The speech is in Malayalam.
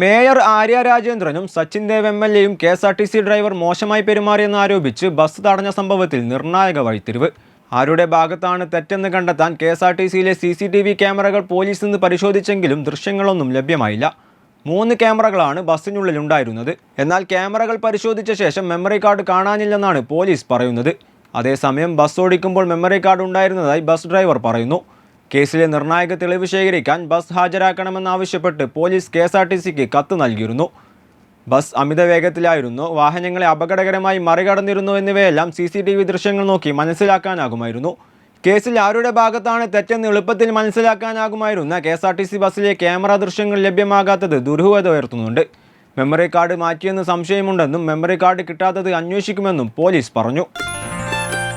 മേയർ ആര്യ രാജേന്ദ്രനും സച്ചിൻ ദേവ് എം എൽ എയും K S R T C driver മോശമായി പെരുമാറിയെന്ന് ആരോപിച്ച് ബസ് തടഞ്ഞ സംഭവത്തിൽ നിർണായക വഴിത്തിരിവ്. ആരുടെ ഭാഗത്താണ് തെറ്റെന്ന് കണ്ടെത്താൻ കെ എസ് ആർ ടി സിയിലെ സി സി ടി വി ക്യാമറകൾ പോലീസ് നിന്ന് പരിശോധിച്ചെങ്കിലും ദൃശ്യങ്ങളൊന്നും ലഭ്യമായില്ല. മൂന്ന് ക്യാമറകളാണ് ബസ്സിനുള്ളിൽ ഉണ്ടായിരുന്നത്. എന്നാൽ ക്യാമറകൾ പരിശോധിച്ച ശേഷം മെമ്മറി കാർഡ് കാണാനില്ലെന്നാണ് പോലീസ് പറയുന്നത്. അതേസമയം ബസ് ഓടിക്കുമ്പോൾ മെമ്മറി കാർഡ് ഉണ്ടായിരുന്നതായി ബസ് ഡ്രൈവർ പറയുന്നു. കേസിലെ നിർണായക തെളിവ് ശേഖരിക്കാൻ bus ഹാജരാക്കണമെന്നാവശ്യപ്പെട്ട് police K S R T സിക്ക് കത്ത് നൽകിയിരുന്നു. ബസ് അമിത വേഗത്തിലായിരുന്നു. വാഹനങ്ങളെ അപകടകരമായി മറികടന്നിരുന്നു എന്നിവയെല്ലാം സി സി ടി വി ദൃശ്യങ്ങൾ നോക്കി മനസ്സിലാക്കാനാകുമായിരുന്നു. കേസിൽ ആരുടെ ഭാഗത്താണ് തെറ്റെന്ന് എളുപ്പത്തിൽ മനസ്സിലാക്കാനാകുമായിരുന്ന K S R T C ബസ്സിലെ ക്യാമറ ദൃശ്യങ്ങൾ ലഭ്യമാകാത്തത് ദുരൂഹത ഉയർത്തുന്നുണ്ട്. മെമ്മറി കാർഡ് മാറ്റിയെന്ന് സംശയമുണ്ടെന്നും മെമ്മറി കാർഡ് കിട്ടാത്തത് അന്വേഷിക്കുമെന്നും പോലീസ് പറഞ്ഞു.